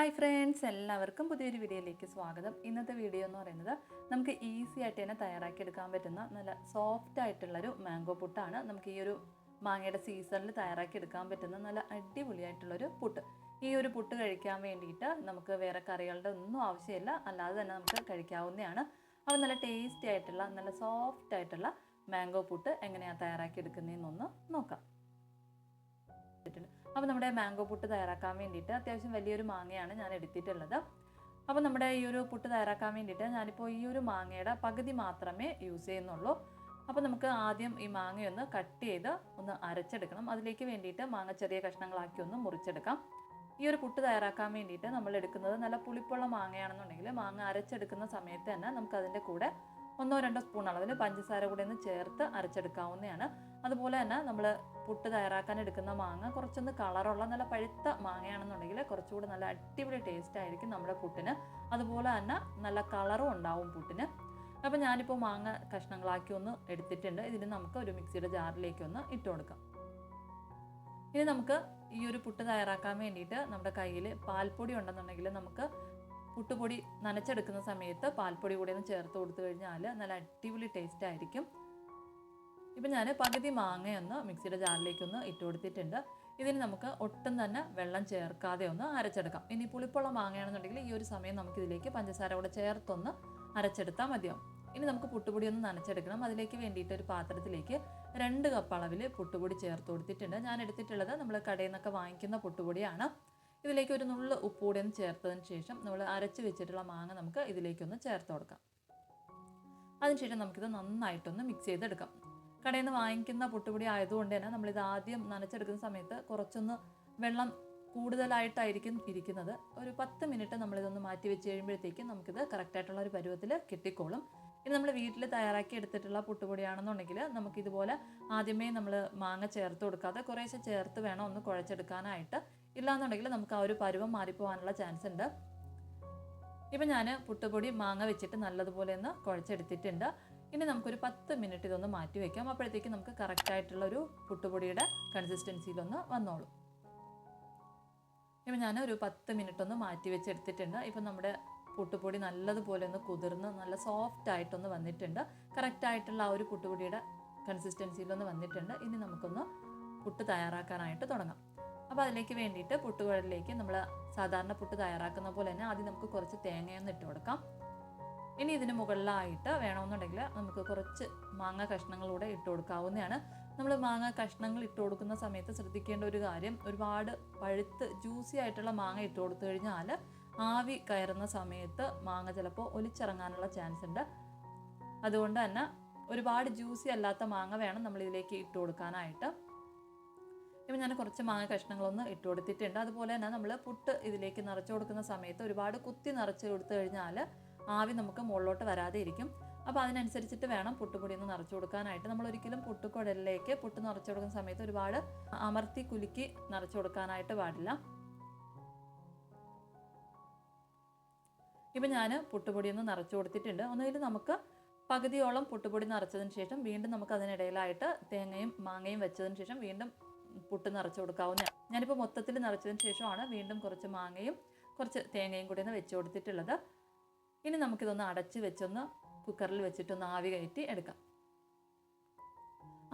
Hi friends എല്ലാവർക്കും പുതിയൊരു വീഡിയോയിലേക്ക് സ്വാഗതം. ഇന്നത്തെ വീഡിയോ എന്ന് പറയുന്നത് നമുക്ക് ഈസി ആയിട്ട് തന്നെ തയ്യാറാക്കിയെടുക്കാൻ പറ്റുന്ന നല്ല സോഫ്റ്റ് ആയിട്ടുള്ളൊരു മാംഗോ പുട്ടാണ്. നമുക്ക് ഈ ഒരു മാങ്ങയുടെ സീസണിൽ തയ്യാറാക്കിയെടുക്കാൻ പറ്റുന്ന നല്ല അടിപൊളിയായിട്ടുള്ളൊരു പുട്ട്. ഈ ഒരു പുട്ട് കഴിക്കാൻ വേണ്ടിയിട്ട് നമുക്ക് വേറെ കറികളുടെ ഒന്നും ആവശ്യമില്ല. അല്ലാതെ തന്നെ നമുക്ക് കഴിക്കാവുന്നതാണ്. അപ്പോൾ നല്ല ടേസ്റ്റി ആയിട്ടുള്ള നല്ല സോഫ്റ്റ് ആയിട്ടുള്ള മാംഗോ പുട്ട് എങ്ങനെയാണ് തയ്യാറാക്കിയെടുക്കുന്നതെന്നൊന്ന് നോക്കാം. അപ്പോൾ നമ്മുടെ മാംഗോ പുട്ട് തയ്യാറാക്കാൻ വേണ്ടിയിട്ട് അത്യാവശ്യം വലിയൊരു മാങ്ങയാണ് ഞാൻ എടുത്തിട്ടുള്ളത്. അപ്പോൾ നമ്മുടെ ഈ ഒരു പുട്ട് തയ്യാറാക്കാൻ വേണ്ടിയിട്ട് ഞാനിപ്പോൾ ഈ ഒരു മാങ്ങയുടെ പകുതി മാത്രമേ യൂസ് ചെയ്യുന്നുള്ളൂ. അപ്പോൾ നമുക്ക് ആദ്യം ഈ മാങ്ങയൊന്ന് കട്ട് ചെയ്ത് ഒന്ന് അരച്ചെടുക്കണം. അതിലേക്ക് വേണ്ടിയിട്ട് മാങ്ങ ചെറിയ കഷ്ണങ്ങളാക്കി ഒന്ന് മുറിച്ചെടുക്കാം. ഈ ഒരു പുട്ട് തയ്യാറാക്കാൻ വേണ്ടിയിട്ട് നമ്മൾ എടുക്കുന്നത് നല്ല പുളിപ്പുള്ള മാങ്ങയാണെന്നുണ്ടെങ്കിൽ മാങ്ങ അരച്ചെടുക്കുന്ന സമയത്ത് തന്നെ നമുക്ക് അതിന്റെ കൂടെ ഒന്നോ രണ്ടോ സ്പൂൺ അളവിൽ പഞ്ചസാര കൂടെ ഒന്ന് ചേർത്ത് അരച്ചെടുക്കാവുന്നതാണ്. അതുപോലെ തന്നെ നമ്മൾ പുട്ട് തയ്യാറാക്കാൻ എടുക്കുന്ന മാങ്ങ കുറച്ചൊന്ന് കളറുള്ള നല്ല പഴുത്ത മാങ്ങയാണെന്നുണ്ടെങ്കിൽ കുറച്ചുകൂടി നല്ല അടിപൊളി ടേസ്റ്റ് ആയിരിക്കും നമ്മുടെ പുട്ടിന്. അതുപോലെ തന്നെ നല്ല കളറും ഉണ്ടാവും പുട്ടിന്. അപ്പോൾ ഞാനിപ്പോൾ മാങ്ങ കഷ്ണങ്ങളാക്കി ഒന്ന് എടുത്തിട്ടുണ്ട്. ഇതിന് നമുക്ക് ഒരു മിക്സിയുടെ ജാറിലേക്ക് ഒന്ന് ഇട്ട് കൊടുക്കാം. ഇനി നമുക്ക് ഈ ഒരു പുട്ട് തയ്യാറാക്കാൻ വേണ്ടിയിട്ട് നമ്മുടെ കയ്യിൽ പാൽപ്പൊടി ഉണ്ടെന്നുണ്ടെങ്കിൽ നമുക്ക് പുട്ടുപൊടി നനച്ചെടുക്കുന്ന സമയത്ത് പാൽപ്പൊടി കൂടി ഒന്ന് ചേർത്ത് കൊടുത്തു കഴിഞ്ഞാൽ നല്ല അടിപൊളി ടേസ്റ്റ് ആയിരിക്കും. ഇപ്പം ഞാൻ പകുതി മാങ്ങയൊന്ന് മിക്സിയുടെ ജാറിലേക്ക് ഒന്ന് ഇട്ട് കൊടുത്തിട്ടുണ്ട്. ഇതിന് നമുക്ക് ഒട്ടും തന്നെ വെള്ളം ചേർക്കാതെ ഒന്ന് അരച്ചെടുക്കാം. ഇനി പുളിപ്പുള്ള മാങ്ങയാണെന്നുണ്ടെങ്കിൽ ഈ ഒരു സമയം നമുക്ക് ഇതിലേക്ക് പഞ്ചസാര കൂടെ ചേർത്തൊന്ന് അരച്ചെടുത്താൽ മതിയാവും. ഇനി നമുക്ക് പുട്ടുപൊടി ഒന്ന് നനച്ചെടുക്കണം. അതിലേക്ക് വേണ്ടിയിട്ട് ഒരു പാത്രത്തിലേക്ക് രണ്ട് കപ്പ് അളവിൽ പുട്ടുപൊടി ചേർത്ത് കൊടുത്തിട്ടുണ്ട്. ഞാൻ എടുത്തിട്ടുള്ളത് നമ്മൾ കടയിൽ നിന്നൊക്കെ വാങ്ങിക്കുന്ന പുട്ടുപൊടിയാണ്. ഇതിലേക്ക് ഒരു നുള്ളു ഉപ്പ് കൂടി ഒന്ന് ചേർത്തതിന് ശേഷം നമ്മൾ അരച്ച് വെച്ചിട്ടുള്ള മാങ്ങ നമുക്ക് ഇതിലേക്കൊന്ന് ചേർത്ത് കൊടുക്കാം. അതിനുശേഷം നമുക്കിത് നന്നായിട്ടൊന്ന് മിക്സ് ചെയ്തെടുക്കാം. കടയിൽ നിന്ന് വാങ്ങിക്കുന്ന പൊട്ടുപൊടി ആയതുകൊണ്ട് തന്നെ നമ്മളിത് ആദ്യം നനച്ചെടുക്കുന്ന സമയത്ത് കുറച്ചൊന്ന് വെള്ളം കൂടുതലായിട്ടായിരിക്കും ഇരിക്കുന്നത്. ഒരു പത്ത് മിനിറ്റ് നമ്മളിതൊന്ന് മാറ്റി വെച്ച് കഴിയുമ്പോഴത്തേക്കും നമുക്കിത് കറക്റ്റായിട്ടുള്ള ഒരു പരുവത്തിൽ കിട്ടിക്കോളും. ഇനി നമ്മൾ വീട്ടിൽ തയ്യാറാക്കി എടുത്തിട്ടുള്ള പുട്ടുപൊടിയാണെന്നുണ്ടെങ്കിൽ നമുക്കിതുപോലെ ആദ്യമേ നമ്മൾ മാങ്ങ ചേർത്ത് കൊടുക്കാതെ കുറേശ്ശെ ചേർത്ത് വേണം ഒന്ന് കുഴച്ചെടുക്കാനായിട്ട്. ഇല്ലാന്നുണ്ടെങ്കിൽ നമുക്ക് ആ ഒരു പരുവം മാറിപ്പോകാനുള്ള ചാൻസ് ഉണ്ട്. ഇപ്പം ഞാൻ പുട്ടുപൊടി മാങ്ങ വെച്ചിട്ട് നല്ലതുപോലെ ഒന്ന് കുഴച്ചെടുത്തിട്ടുണ്ട്. ഇനി നമുക്കൊരു പത്ത് മിനിറ്റ് ഇതൊന്ന് മാറ്റി വയ്ക്കാം അപ്പോഴത്തേക്ക് നമുക്ക് കറക്റ്റായിട്ടുള്ള ഒരു പുട്ടുപൊടിയുടെ കൺസിസ്റ്റൻസിയിലൊന്ന് വന്നോളും. ഇപ്പം ഞാൻ ഒരു പത്ത് മിനിറ്റ് ഒന്ന് മാറ്റി വെച്ചെടുത്തിട്ടുണ്ട്. ഇപ്പം നമ്മുടെ പുട്ടുപൊടി നല്ലതുപോലെ ഒന്ന് കുതിർന്ന് നല്ല സോഫ്റ്റ് ആയിട്ടൊന്ന് വന്നിട്ടുണ്ട്. കറക്റ്റായിട്ടുള്ള ആ ഒരു പുട്ടുപൊടിയുടെ കൺസിസ്റ്റൻസിയിലൊന്ന് വന്നിട്ടുണ്ട്. ഇനി നമുക്കൊന്ന് പുട്ട് തയ്യാറാക്കാനായിട്ട് തുടങ്ങാം. അപ്പോൾ അതിലേക്ക് വേണ്ടിയിട്ട് പുട്ടുകുഴലിലേക്ക് നമ്മൾ സാധാരണ പുട്ട് തയ്യാറാക്കുന്ന പോലെ തന്നെ ആദ്യം നമുക്ക് കുറച്ച് തേങ്ങയൊന്ന് ഇട്ട് കൊടുക്കാം. ഇനി ഇതിന് മുകളിലായിട്ട് വേണമെന്നുണ്ടെങ്കിൽ നമുക്ക് കുറച്ച് മാങ്ങ കഷ്ണങ്ങളൂടെ ഇട്ട് കൊടുക്കാവുന്നതാണ്. നമ്മൾ മാങ്ങ കഷ്ണങ്ങൾ ഇട്ട് കൊടുക്കുന്ന സമയത്ത് ശ്രദ്ധിക്കേണ്ട ഒരു കാര്യം ഒരുപാട് പഴുത്ത് ജ്യൂസി ആയിട്ടുള്ള മാങ്ങ ഇട്ട് കൊടുത്തു കഴിഞ്ഞാൽ ആവി കയറുന്ന സമയത്ത് മാങ്ങ ചിലപ്പോൾ ഒലിച്ചിറങ്ങാനുള്ള ചാൻസ് ഉണ്ട്. അതുകൊണ്ട് തന്നെ ഒരുപാട് ജ്യൂസി അല്ലാത്ത മാങ്ങ വേണം നമ്മൾ ഇതിലേക്ക് ഇട്ട് കൊടുക്കാനായിട്ട്. ഇപ്പം ഞാൻ കുറച്ച് മാങ്ങ കഷ്ണങ്ങളൊന്ന് ഇട്ട് കൊടുത്തിട്ടുണ്ട്. അതുപോലെ തന്നെ നമ്മൾ പുട്ട് ഇതിലേക്ക് നിറച്ച് കൊടുക്കുന്ന സമയത്ത് ഒരുപാട് കുത്തി നിറച്ച് കൊടുത്തു കഴിഞ്ഞാൽ ആവി നമുക്ക് മുകളിലോട്ട് വരാതെ ഇരിക്കും. അപ്പോൾ അതിനനുസരിച്ചിട്ട് വേണം പുട്ടുപൊടി ഒന്ന് നിറച്ച് കൊടുക്കാനായിട്ട്. നമ്മൾ ഒരിക്കലും പുട്ടുകുടലിലേക്ക് പുട്ട് നിറച്ച് കൊടുക്കുന്ന സമയത്ത് ഒരുപാട് അമർത്തി കുലുക്കി നിറച്ച് കൊടുക്കാനായിട്ട് പാടില്ല. ഇപ്പം ഞാൻ പുട്ടുപൊടി ഒന്ന് നിറച്ച് കൊടുത്തിട്ടുണ്ട്. ഒന്നുകിൽ നമുക്ക് പകുതിയോളം പുട്ടുപൊടി നിറച്ചതിന് ശേഷം വീണ്ടും നമുക്ക് അതിനിടയിലായിട്ട് തേങ്ങയും മാങ്ങയും വെച്ചതിന് ശേഷം വീണ്ടും പുട്ട് നിറച്ച് കൊടുക്കാവുന്ന ഞാനിപ്പോൾ മൊത്തത്തിൽ നിറച്ചതിന് ശേഷമാണ് വീണ്ടും കുറച്ച് മാങ്ങയും കുറച്ച് തേങ്ങയും കൂടി ഒന്ന് വെച്ച് കൊടുത്തിട്ടുള്ളത്. ഇനി നമുക്കിതൊന്ന് അടച്ച് വെച്ചൊന്ന് കുക്കറിൽ വെച്ചിട്ടൊന്ന് ആവി കയറ്റി എടുക്കാം.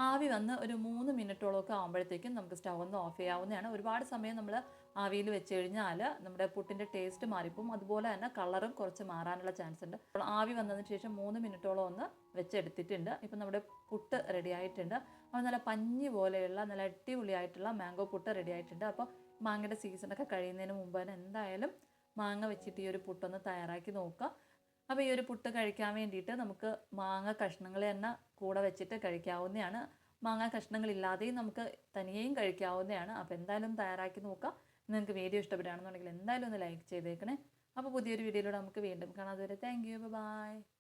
ആവി വന്ന് ഒരു മൂന്ന് മിനിറ്റോളമൊക്കെ ആകുമ്പോഴത്തേക്കും നമുക്ക് സ്റ്റവ് ഒന്ന് ഓഫ് ചെയ്യാവുന്നതാണ്. ഒരുപാട് സമയം നമ്മൾ ആവിയിൽ വെച്ച് കഴിഞ്ഞാൽ നമ്മുടെ പുട്ടിന്റെ ടേസ്റ്റ് മാറിപ്പോവും. അതുപോലെ തന്നെ കളറും കുറച്ച് മാറാനുള്ള ചാൻസ് ഉണ്ട്. അപ്പോൾ ആവി വന്നതിന് ശേഷം മൂന്ന് മിനിറ്റോളം ഒന്ന് വെച്ചെടുത്തിട്ടുണ്ട്. ഇപ്പം നമ്മുടെ പുട്ട് റെഡി ആയിട്ടുണ്ട്. അപ്പോൾ നല്ല പഞ്ഞി പോലെയുള്ള നല്ല അടിപൊളിയായിട്ടുള്ള മാംഗോ പുട്ട് റെഡി ആയിട്ടുണ്ട്. അപ്പോൾ മാങ്ങയുടെ സീസണൊക്കെ കഴിയുന്നതിന് മുമ്പ് തന്നെ എന്തായാലും മാങ്ങ വെച്ചിട്ട് ഈ ഒരു പുട്ടൊന്ന് തയ്യാറാക്കി നോക്കുക. അപ്പോൾ ഈ ഒരു പുട്ട് കഴിക്കാൻ വേണ്ടിയിട്ട് നമുക്ക് മാങ്ങ കഷ്ണങ്ങൾ തന്നെ കൂടെ വെച്ചിട്ട് കഴിക്കാവുന്നതാണ്. മാങ്ങ കഷ്ണങ്ങളില്ലാതെയും നമുക്ക് തനിയെയും കഴിക്കാവുന്നതാണ്. അപ്പോൾ എന്തായാലും തയ്യാറാക്കി നോക്കാം. നിങ്ങൾക്ക് വീഡിയോ ഇഷ്ടപ്പെടുകയാണെന്നുണ്ടെങ്കിൽ എന്തായാലും ഒന്ന് ലൈക്ക് ചെയ്തേക്കണേ. അപ്പോൾ പുതിയൊരു വീഡിയോയിലൂടെ നമുക്ക് വീണ്ടും കാണാം. അതുവരെ താങ്ക് യു ബൈ